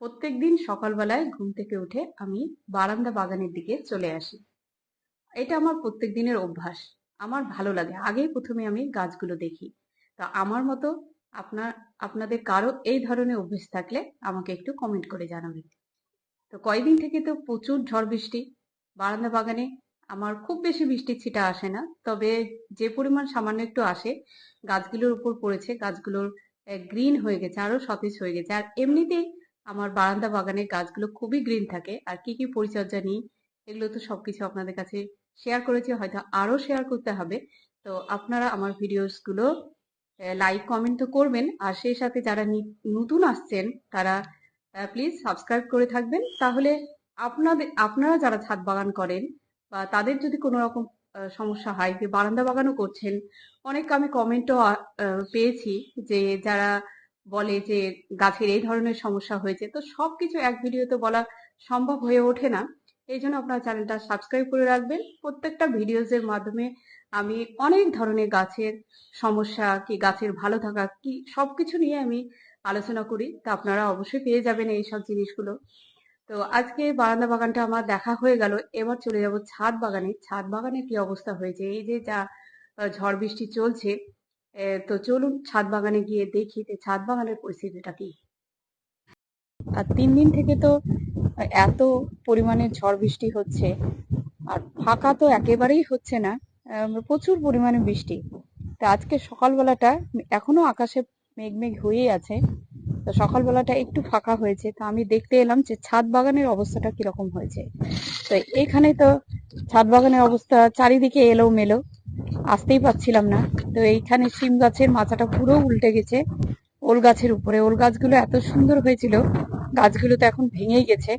প্রত্যেক দিন সকালবেলায় ঘুম থেকে উঠে আমি বারান্দা বাগানের দিকে চলে আসি। এটা আমার প্রত্যেক দিনের অভ্যাস। আমার ভালো লাগে। আগেই প্রথমে আমি গাছগুলো দেখি। তা আমার মতো আপনার আপনাদের কারও এই ধরনের অভ্যেস থাকলে আমাকে একটু কমেন্ট করে জানাবেন। তো কয়েকদিন থেকে তো প্রচুর ঝড় বৃষ্টি। বারান্দা বাগানে আমার খুব বেশি বৃষ্টির ছিটা আসে না। তবে যে পরিমাণ সামান্য একটু আসে, গাছগুলোর উপর পড়েছে। গাছগুলোর গ্রিন হয়ে গেছে, আরও সতেজ হয়ে গেছে। আর এমনিতেই আমার বারান্দা বাগানের গাছগুলো খুবই গ্রিন থাকে। আর কি কি পরিচর্যা নিই, এগুলো তো সবকিছু আপনাদের কাছে শেয়ার করেছি, হয়তো আরও শেয়ার করতে হবে। তো আপনারা আমার ভিডিওসগুলো লাইক কমেন্ট তো করবেন। আর সেই সাথে যারা নতুন আসছেন, তারা প্লিজ সাবস্ক্রাইব করে থাকবেন। তাহলে আপনাদের, আপনারা যারা ছাদ বাগান করেন বা তাদের যদি কোনো রকম সমস্যা হয়, যে বারান্দা বাগানও করছেন, অনেক আমি কমেন্টও পেয়েছি যে যারা বলে যে গাছের এই ধরনের সমস্যা হয়েছে। তো সবকিছু এক ভিডিওতে বলা সম্ভব হয়ে ওঠে না। এই জন্য আপনার চ্যানেলটা সাবস্ক্রাইব করে রাখবেন। প্রত্যেকটা ভিডিওজের মাধ্যমে আমি অনেক ধরনের গাছের সমস্যা কি গাছের ভালো থাকা কি সবকিছু নিয়ে আমি আলোচনা করি। তা আপনারা অবশ্যই পেয়ে যাবেন এই সব জিনিসগুলো। তো আজকে বারান্দা বাগানটা আমার দেখা হয়ে গেল। এবার চলে যাব ছাদ বাগানে। ছাদ বাগানে কি অবস্থা হয়েছে? এই যে যা ঝড় বৃষ্টি চলছে তো চলুন ছাদ বাগানে গিয়ে দেখি যে ছাদ বাগানের পরিস্থিতিটা কি। আর তিন দিন থেকে তো এত পরিমাণে ঝড় বৃষ্টি হচ্ছে, আর ফাঁকা তো একেবারেই হচ্ছে না প্রচুর পরিমাণে বৃষ্টি। তা আজকে সকালবেলাটা এখনও আকাশে মেঘ মেঘ হয়েই আছে, তো সকালবেলাটা একটু ফাঁকা হয়েছে, তো আমি দেখতে এলাম যে ছাদ বাগানের অবস্থাটা কীরকম হয়েছে। তো এখানে তো ছাদ বাগানের অবস্থা চারিদিকে এলো মেলো আসতেই পাচ্ছিলাম না। তো এইখানে শিম গাছের মাথাটা পুরো উল্টে গেছে, ওল গাছের উপরে। ওল গাছগুলো এত সুন্দর হয়েছিল, গাছগুলো তো এখন ভেঙেই গেছে।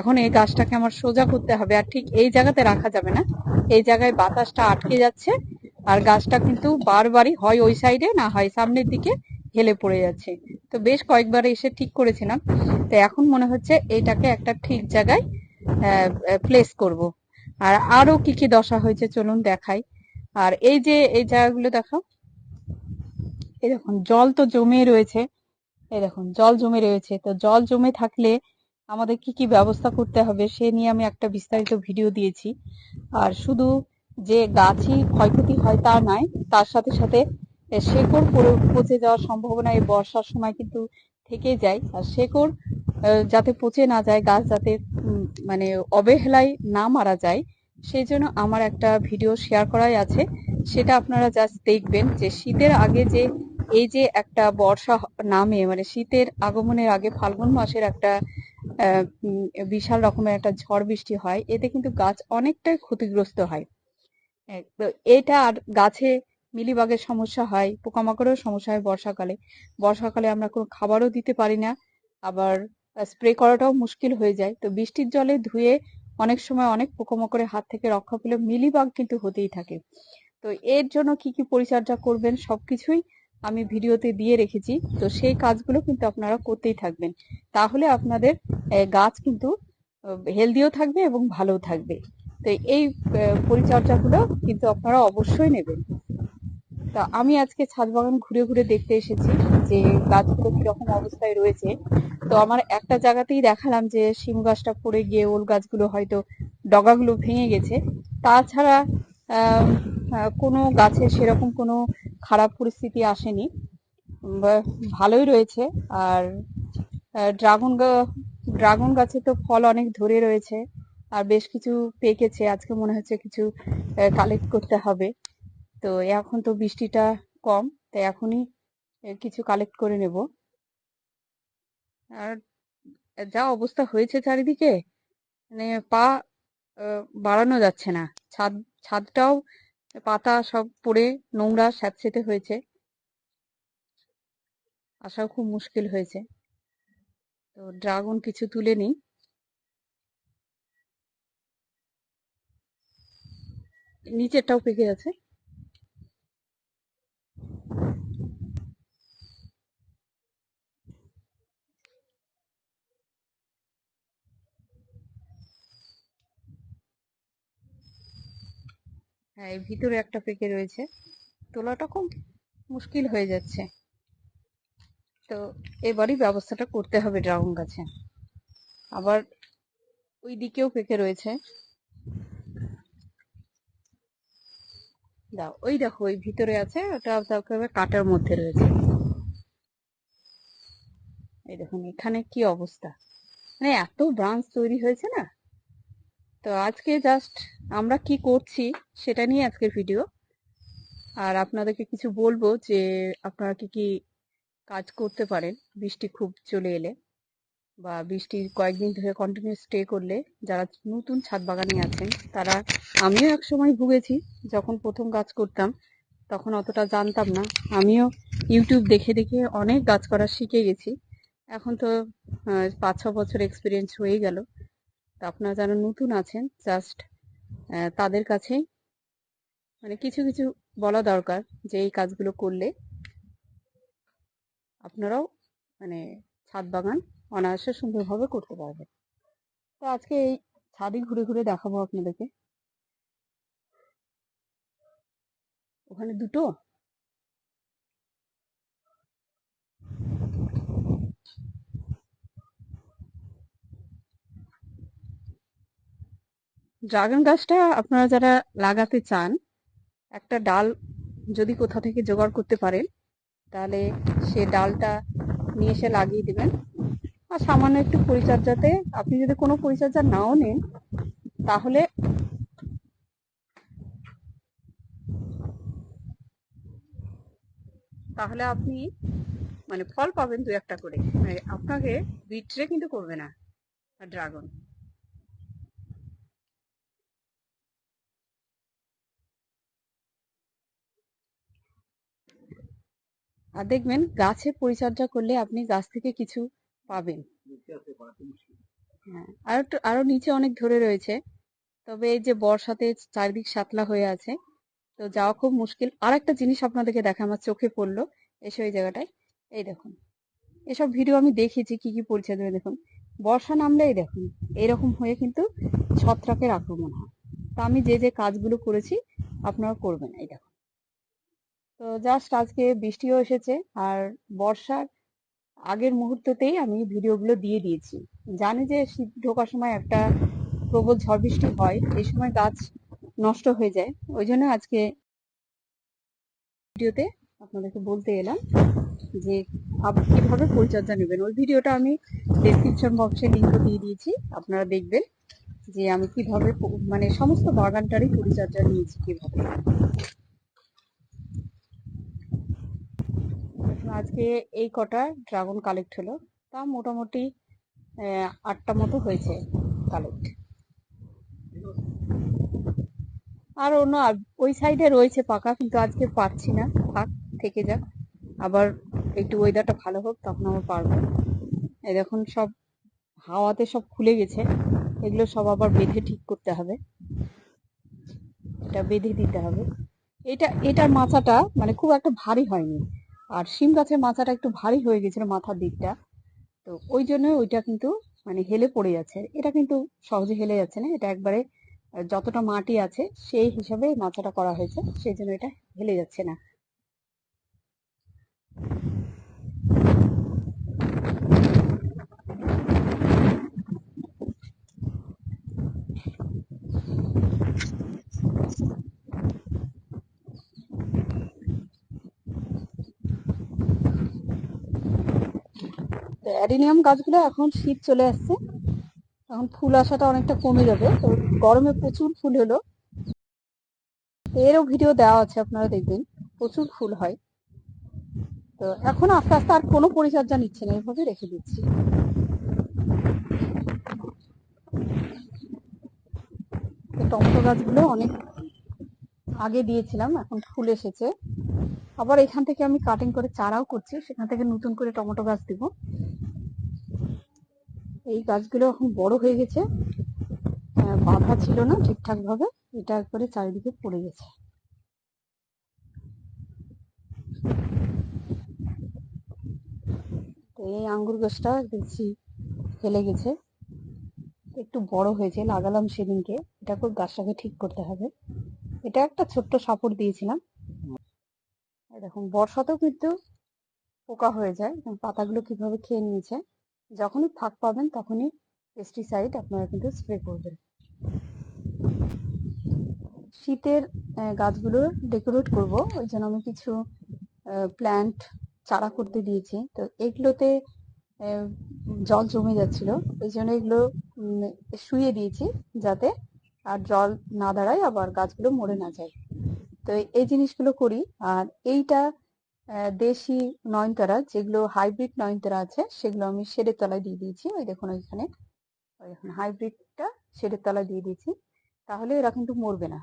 এখন এই গাছটাকে আমার সোজা করতে হবে, আর ঠিক এই জায়গাতে রাখা যাবে না। এই জায়গায় বাতাসটা আটকে যাচ্ছে, আর গাছটা কিন্তু বারবারই হয় ওই সাইডে না হয় সামনের দিকে হেলে পড়ে যাচ্ছে। তো বেশ কয়েকবার এসে ঠিক করেছিলাম। তো এখন মনে হচ্ছে এটাকে একটা ঠিক জায়গায় প্লেস করব। আর আরও কি কি দশা হয়েছে চলুন দেখাই। আর এই যে এই জায়গাগুলো দেখো, এই দেখুন, জল তো জমে রয়েছে, এই দেখুন, জল জমে রয়েছে। তো জল জমে থাকলে আমাদের কি কি ব্যবস্থা করতে হবে সে নিয়ে আমি একটা বিস্তারিত ভিডিও দিয়েছি। আর শুধু যে গাছই ক্ষয়ক্ষতি হয় তা নয়, তার সাথে সাথে শেকড় পচে যাওয়ার সম্ভাবনা এই বর্ষার সময় কিন্তু থেকে যায়। আর শেকড় যাতে পচে না যায়, গাছ যাতে মানে অবহেলায় না মারা যায় সেই জন্য আমার একটা ভিডিও শেয়ার করাই আছে। সেটা আপনারা জাস্ট দেখবেন যে শীতের আগে যে, এই যে একটা বর্ষা নামে মানে শীতের আগমনের আগে ফাল্গুন মাসের একটা বিশাল রকমের একটা ঝড় বৃষ্টি হয়, এতে কিন্তু গাছ অনেকটাই ক্ষতিগ্রস্ত হয়। এটা আর গাছে মিলিবাগের সমস্যা হয় পোকামাকড়ের সমস্যা হয় বর্ষাকালে। বর্ষাকালে আমরা কোনো খাবারও দিতে পারি না, আবার স্প্রে করাটাও মুশকিল হয়ে যায়। তো বৃষ্টির জলে ধুয়ে অনেক সময় অনেক পোকামাকড়ের হাত থেকে রক্ষা পেলে মিলিবাগ কিন্তু হতেই থাকে। তো এর জন্য কি কি পরিচর্যা করবেন সবকিছুই আমি ভিডিওতে দিয়ে রেখেছি। তো সেই কাজগুলো কিন্তু আপনারা করতেই থাকবেন। তাহলে আপনাদের গাছ কিন্তু হেলদিও থাকবে এবং ভালো থাকবে। তো এই পরিচর্যাগুলো কিন্তু আপনারা অবশ্যই নেবেন। তা আমি আজকে ছাদ বাগান ঘুরে ঘুরে দেখতে এসেছি যে গাছগুলো কীরকম অবস্থায় রয়েছে। তো আমার একটা জায়গাতেই দেখালাম যে শিম গাছটা পড়ে গিয়ে ওল গাছগুলো হয়তো ডগাগুলো ভেঙে গেছে। তাছাড়া কোনো গাছে সেরকম কোনো খারাপ পরিস্থিতি আসেনি। ভালোই রয়েছে। আর ড্রাগন ড্রাগন গাছে তো ফল অনেক ধরে রয়েছে। আর বেশ কিছু পেকেছে। আজকে মনে হচ্ছে কিছু কালেক্ট করতে হবে। তো এখন তো বৃষ্টিটা কম, তাই এখনই কিছু কালেক্ট করে নেব। আর যা অবস্থা হয়েছে চারিদিকে মানে পা বাড়ানো যাচ্ছে না। ছাদ, ছাদটাও, পাতা সব পড়ে, নোংরা, স্যাঁতসেঁতে হয়েছে। আসাও খুব মুশকিল হয়েছে। তো ড্রাগন কিছু তুলে নিই। নিচেরটাও পেকে আছে হ্যাঁ এই ভিতরে একটা পেকে রয়েছে। তোলাটা খুব মুশকিল হয়ে যাচ্ছে। তো এবারই ব্যবস্থাটা করতে হবে ড্রাগন গাছে। আবার ওই দিকেও পেকে রয়েছে। দাও, ওই দেখো, ওই ভিতরে আছে, ওটা দেখো কাটার মধ্যে রয়েছে। এই দেখুন, এখানে কি অবস্থা? মানে এত ব্রাঞ্চ তৈরি হয়েছে না? তো আজকে জাস্ট আমরা কি করছি সেটা নিয়ে আজকের ভিডিও আর আপনাদেরকে কিছু বলব যে আপনারা কি কি কাজ করতে পারেন। বৃষ্টি খুব চলে এলে বা বৃষ্টি কয়েকদিন ধরে কন্টিনিউ স্টে করলে যারা নতুন ছাদ বাগানে আছেন, তারা আমিও এক সময় ভুগেছি, যখন প্রথম গাছ করতাম, তখন অতটা জানতাম না। আমিও ইউটিউব দেখে দেখে অনেক গাছ করা শিখে গেছি। এখন তো পাঁচ ছ বছর এক্সপিরিয়েন্স হয়ে গেল। তো আপনারা যারা নতুন আছেন জাস্ট তাদের কাছেই মানে কিছু কিছু বলা দরকার যে এই কাজগুলো করলে আপনারাও মানে ছাদ বাগান অনায়াসে সুন্দরভাবে করতে পারবেন। তো আজকে এই ছাদে ঘুরে ঘুরে দেখাবো আপনাদেরকে। ওখানে দুটো? ড্রাগন গাছটা আপনারা যারা লাগাতে চান, একটা ডাল যদি কোথা থেকে জোগাড় করতে পারেন, তাহলে সে ডালটা নিয়ে এসে লাগিয়ে দেবেন। আর সামান্য একটু পরিচর্যাতে, আপনি যদি কোনো পরিচর্যা নাও নেন, তাহলে তাহলে আপনি মানে ফল পাবেন দু একটা করে। মানে আপনাকে বিট্রে কিন্তু করবে না ড্রাগন। আর দেখবেন গাছের পরিচর্যা করলে আপনি গাছ থেকে কিছু পাবেন। হ্যাঁ আর আরও নিচে অনেক ধরে রয়েছে। তবে এই যে বর্ষাতে চারিদিক সাতলা হয়ে আছে, তো যাওয়া খুব মুশকিল। আর একটা জিনিস আপনাদেরকে দেখা আমার চোখে পড়ল, এসে ওই জায়গাটায়। এই দেখুন, এসব ভিডিও আমি দেখেছি কি কি পরিচয় পরিচর্যা দেখুন। বর্ষা নামলে এই দেখুন এইরকম হয়ে কিন্তু ছত্রাকের আক্রমণ হয়। তা আমি যে যে কাজগুলো করেছি, আপনারা করবেন, এই দেখুন। তো জাস্ট আজকে বৃষ্টিও এসেছে আর বর্ষার আগের মুহূর্ততেই আমি ভিডিওগুলো দিয়ে দিয়েছি। জানি যে শীত ঢোকার সময় একটা প্রবল ঝড় বৃষ্টি হয়, এই সময় গাছ নষ্ট হয়ে যায়, ওই জন্য আজকে ভিডিওতে আপনাদেরকে বলতে এলাম যে আপনি কীভাবে পরিচর্যা নেবেন। ওই ভিডিওটা আমি ডেসক্রিপশন বক্সে লিঙ্ক দিয়ে দিয়েছি, আপনারা দেখবেন যে আমি কীভাবে মানে সমস্ত বাগানটারই পরিচর্যা নিয়েছি কীভাবে। আজকে এই কটা ড্রাগন কালেক্ট হলো। তা মোটামুটি আটটা মতো হয়েছে কালেক্ট আর অন্য ওই সাইডে রয়েছে পাকা, কিন্তু আজকে পারছি না। থাক, থেকে যাক। আবার একটু ওয়েদারটা ভালো হোক, তখন আবার পারব। এই দেখুন, সব হাওয়াতে সব খুলে গেছে। এগুলো সব আবার বেঁধে ঠিক করতে হবে। এটা বেঁধে দিতে হবে। এটা, এটার মাথাটা মানে খুব একটা ভারী হয়নি। আর শিম গাছের মাথাটা একটু ভারী হয়ে গেছিল মাথার দিকটা। তো ওই জন্য ওইটা কিন্তু মানে হেলে পড়ে যাচ্ছে। এটা কিন্তু সহজে হেলে যাচ্ছে না। এটা একবারে যতটা মাটি আছে সেই হিসাবে মাথাটা করা হয়েছে। সেই জন্য এটা হেলে যাচ্ছে না। অ্যাডিনিয়াম গাছগুলো এখন শীত চলে আসছে। এখন ফুল আসাটা অনেকটা কমে যাবে। তো গরমে প্রচুর ফুল হলো। এরও ভিডিও দেওয়া আছে, আপনারা দেখবেন। প্রচুর ফুল হয়। তো এখন আস্তে আস্তে আর কোনো পরিচর্যা নিচ্ছে না এইভাবে রেখে দিচ্ছি। টমেটো গাছগুলো অনেক আগে দিয়েছিলাম, এখন ফুল এসেছে। আবার এখান থেকে আমি কাটিং করে চারাও করছি। সেখান থেকে নতুন করে টমেটো গাছ দিব। এই গাছগুলো এখন বড় হয়ে গেছে। বাঁধা ছিল না ঠিকঠাক ভাবে এটা একবারে চারিদিকে পড়ে গেছে। এই আঙ্গুর গাছটা দেখছি ফেলে গেছে। একটু বড় হয়েছে, লাগালাম সেদিনকে। এটা এটাকে গাছটাকে ঠিক করতে হবে। এটা একটা ছোট্ট সাপোর্ট দিয়েছিলাম। দেখুন, বর্ষাতেও কিন্তু পোকা হয়ে যায় পাতাগুলো কীভাবে খেয়ে নিয়েছে। যখনই ফাঁক পাবেন, তখনই পেস্টিসাইড আপনারা কিন্তু স্প্রে করবেন। শীতের গাছগুলো ডেকোরেট করব। ওই জন্য আমি কিছু প্ল্যান্ট চারা করতে দিয়েছি। তো এগুলোতে জল জমে যাচ্ছিল। ওই জন্য এগুলো শুয়ে দিয়েছি যাতে আর জল না দাঁড়ায়, আবার গাছগুলো মরে না যায়। তো এই জিনিসগুলো করি। আর এইটা দেশি নয়নতারা, যেগুলো হাইব্রিড নয়নতারা আছে, সেগুলো আমি শেডের তলায় দিয়ে দিয়েছি। ওই দেখুন ওইখানে। ওই দেখুন হাইব্রিডটা শেডের তলায় দিয়ে দিয়েছি। তাহলে এরা কিন্তু মরবে না।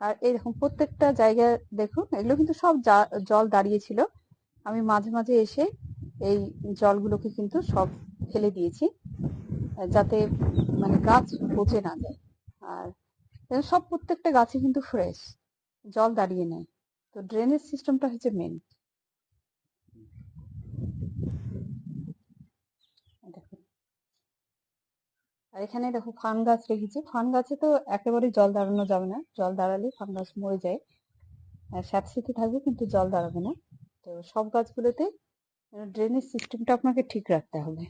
আর এরকম প্রত্যেকটা জায়গা দেখুন, এগুলো কিন্তু সব জল দাঁড়িয়েছিল আমি মাঝে মাঝে এসে এই জলগুলোকে কিন্তু সব ফেলে দিয়েছি যাতে মানে গাছ পচে না যায়। আর সব প্রত্যেকটা গাছে কিন্তু ফ্রেশ জল দাঁড়িয়ে নেয় তো ড্রেনেজ সিস্টেমটা হচ্ছে মেন আর এখানে দেখো ফান গাছ রেখেছি। ফান গাছে তো একেবারে জল দাঁড়ানো যাবে না। জল দাঁড়ালে ফান গাছ মরে যায়। আর স্যাঁতসেঁতে থাকবে কিন্তু জল দাঁড়াবে না। তো সব গাছগুলোতে ড্রেনেজ সিস্টেমটা আপনাকে ঠিক রাখতে হবে।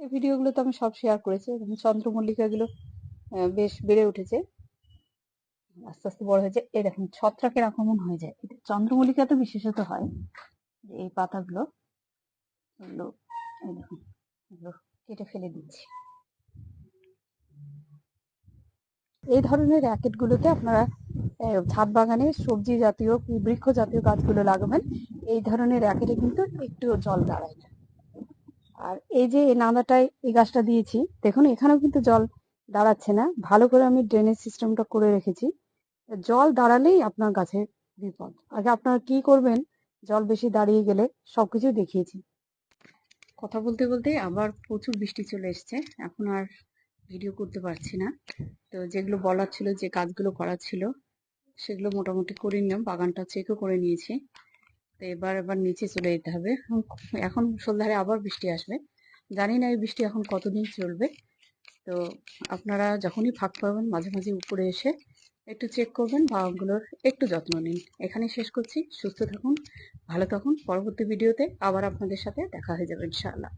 এই ভিডিওগুলো তো আমি সব শেয়ার করেছি। এবং চন্দ্রমল্লিকাগুলো বেশ বেড়ে উঠেছে। আস্তে আস্তে বড় হয়েছে এই দেখুন, ছত্রাকের আক্রমণ হয়ে যায়। এটা চন্দ্রমল্লিকা তো বিশেষত হয় যে এই পাতাগুলো। এগুলো, এই দেখুন, এগুলো কেটে ফেলে দিচ্ছি। এই ধরনের র্যাকেট গুলোতে আপনারা ছাদ বাগানে সবজি জাতীয়, বৃক্ষ জাতীয় গাছগুলো লাগাবেন। এই ধরনের র্যাকেটে কিন্তু একটু জল দাঁড়ায় না। আর এই যে এই নালাটায় এই গাছটা দিয়েছি, দেখুন, এখানেও কিন্তু জল দাঁড়াচ্ছে না। ভালো করে আমি ড্রেনেজ সিস্টেমটা করে রেখেছি। জল দাঁড়ালেই আপনার গাছের বিপদ। আগে আপনারা কি করবেন? জল বেশি দাঁড়িয়ে গেলে সবকিছু দেখিয়েছি। কথা বলতে বলতে আবার প্রচুর বৃষ্টি চলে এসেছে। এখন আর ভিডিও করতে পারছি না। তো যেগুলো বলার ছিল, যে কাজগুলো করার ছিল, সেগুলো মোটামুটি করে নিলাম। বাগানটা চেকও করে নিয়েছি। তো এবার এবার নিচে চলে যেতে হবে। এখন সন্ধ্যারে আবার বৃষ্টি আসবে। জানি না এই বৃষ্টি এখন কতদিন চলবে। তো আপনারা যখনই ফাঁক পাবেন, মাঝে মাঝে উপরে এসে একটু চেক করবেন বাগানগুলোর একটু যত্ন নিন। এখানে শেষ করছি। সুস্থ থাকুন, ভালো থাকুন। পরবর্তী ভিডিওতে আবার আপনাদের সাথে দেখা হয়ে যাবে ইনশাআল্লাহ।